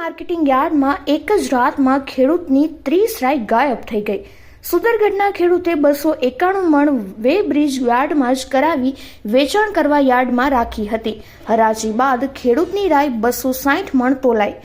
Marketing યાર્ડમાં એક જ રાતમાં ખેડૂતની ત્રીસ રાય ગાયબ થઈ ગઈ. સુદરગઢના ખેડૂતે બસો એકાણું મણ વે બ્રિજ યાર્ડમાં જ કરાવી વેચાણ કરવા યાર્ડમાં રાખી હતી. હરાજી બાદ ખેડૂતની રાય બસો સાઠ મણ તોલાઈ.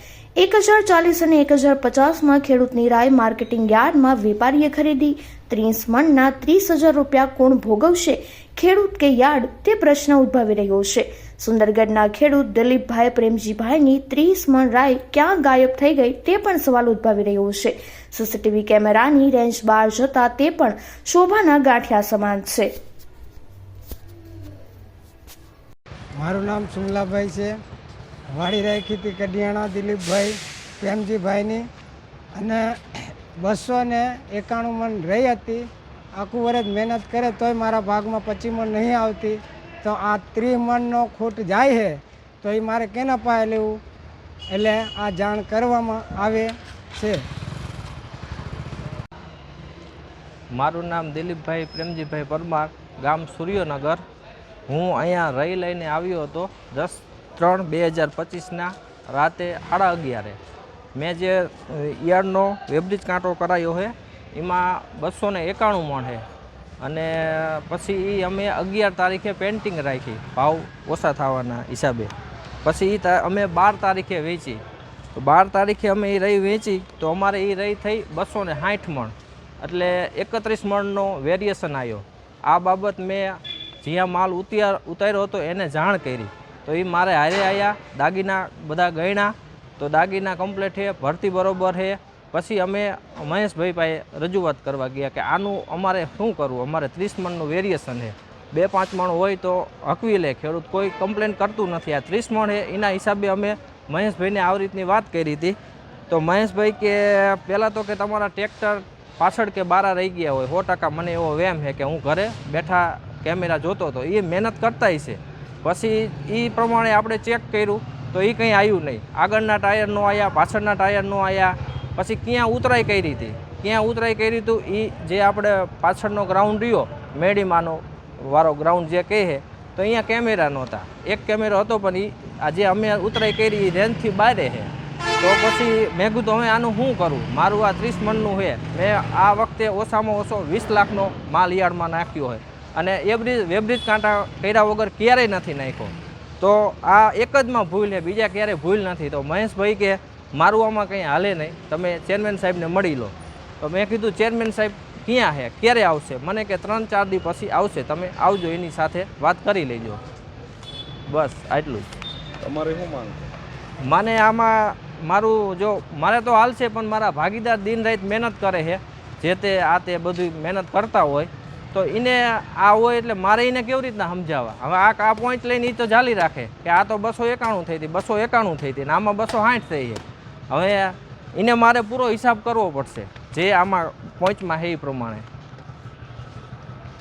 એક હજાર ચાલીસ અને એક હજાર પચાસમાં ખેડૂતની રાય માર્કેટિંગ યાર્ડમાં વેપારીએ ખરીદી. ત્રીસ મણના ત્રીસ હજાર રૂપિયા કોણ ભોગવશે? ખેડૂત કે યાર્ડ? તે પ્રશ્ન ઉદ્ભવી રહ્યો છે. સુંદરગઢના ખેડૂત દિલીપભાઈ પ્રેમજીભાઈની ત્રીસ મણ રાય ક્યાં ગાયબ થઈ ગઈ તે પણ સવાલ ઉદ્ભવી રહ્યો છે. સીસીટીવી કેમેરાની રેન્જ બહાર જતા તે પણ શોભાના ગાંઠિયા સમાન છે. મારું નામ સુમલાભાઈ છે. વાડી રાખી હતી કડિયાણા દિલીપભાઈ પ્રેમજીભાઈની. અને બસો ને એકાણું મણ રહી હતી. આખું વર્ષ મહેનત કરે તોય મારા ભાગમાં પચીસ મણ નહીં આવતી. તો આ ત્રીસ મણનો ખૂટ જાય છે, તો એ મારે કેના પાસે લેવું? એટલે આ જાણ કરવામાં આવે છે. મારું નામ દિલીપભાઈ પ્રેમજીભાઈ પરમાર, ગામ સૂર્યનગર. હું અહીંયા રહી લઈને આવ્યો હતો દસ ત્રણ બે હજાર પચીસના રાતે સાડા અગિયારે. મેં જે ઈયળનો વેબ્રિજ કાંટો કરાયો છે, એમાં બસો ને એકાણું મણ છે. અને પછી એ અમે અગિયાર તારીખે પેન્ટિંગ રાખી, ભાવ ઓછા થવાના હિસાબે. પછી એ અમે બાર તારીખે વેચી. તો બાર તારીખે અમે એ રહી વેચી, તો અમારે એ રહી થઈ બસો ને સાઠ મણ. એટલે એકત્રીસ મણનો વેરિએશન આવ્યો આ બાબત મેં જ્યાં માલ ઉતાર ઉતાર્યો હતો એને જાણ કરી. તો એ મારે હારે આવ્યા દાગીના બધા ગણ્યા તો દાગીના કમ્પ્લેટ છે ભરતી બરોબર છે પછી અમે મહેશભાઈ પાસે રજૂઆત કરવા ગયા કે આનું અમારે શું કરવું? અમારે ત્રીસ મણનું વેરિએશન છે. બે પાંચ મણ હોય તો હકવી લે. ખેડૂત કોઈ કમ્પ્લેન કરતું નથી. આ ત્રીસ મણ છે એના હિસાબે અમે મહેશભાઈને આવી રીતની વાત કરી હતી. તો મહેશભાઈ કે પહેલાં તો કે તમારા ટ્રેક્ટર પાછળ કે બારા રહી ગયા હોય. સો ટકા મને એવો વહેમ છે કે હું ઘરે બેઠા કેમેરા જોતો હતો. એ મહેનત કરતાય છે. પછી એ પ્રમાણે આપણે ચેક કર્યું તો એ કંઈ આવ્યું નહીં. આગળના ટાયર નો આવ્યા પાછળના ટાયર નો આવ્યા પછી ક્યાં ઉતરાઈ કરી હતી ક્યાં ઉતરાઈ કરી હતું એ જે આપણે પાછળનો ગ્રાઉન્ડ રહ્યો, મેડીમાનો વાળો ગ્રાઉન્ડ જે કહે છે, તો અહીંયા કેમેરા નહોતા. એક કેમેરો હતો, પણ એ આજે અમે ઉતરાઈ કરી એ રેન્જથી બહાર છે. તો પછી મેં કીધું હવે આનું શું કરું? મારું આ ત્રીસ મણનું છે. મેં આ વખતે ઓછામાં ઓછો વીસ લાખનો માલ યાર્ડમાં નાખ્યો હોય અને એ બ્રિજ વેબ્રિજ કાંટા કર્યા વગર ક્યારેય નથી નાખ્યો. તો આ એક જમાં ભૂલ છે, બીજા ક્યારેય ભૂલ નથી. તો મહેશભાઈ કે મારું આમાં કંઈ હાલે નહીં. તમે ચેરમેન સાહેબને મળી લો. તો મેં કીધું ચેરમેન સાહેબ ક્યાં છે ક્યારે આવશે? મને કે ત્રણ ચાર દી પછી આવશે. તમે આવજો એની સાથે વાત કરી લેજો. બસ આટલું જ. તમારે શું માંગ મને આમાં મારું જો મારે તો હાલ છે પણ મારા ભાગીદાર દિન રાત મહેનત કરે છે. જે તે આ તે બધું મહેનત કરતા હોય. તો એને આ હોય એટલે મારે એને કેવી રીતના સમજાવવા? હવે આ આ પોઈન્ટ લઈને એ તો ચાલી રાખે કે આ તો બસો એકાણું થઈ હતી બસો એકાણું થઈ હતી ને આમાં બસો સાઠ થઈ છે. હવે એને મારે પૂરો હિસાબ કરવો પડશે. જે આમાં પોઈન્ટમાં છે એ પ્રમાણે.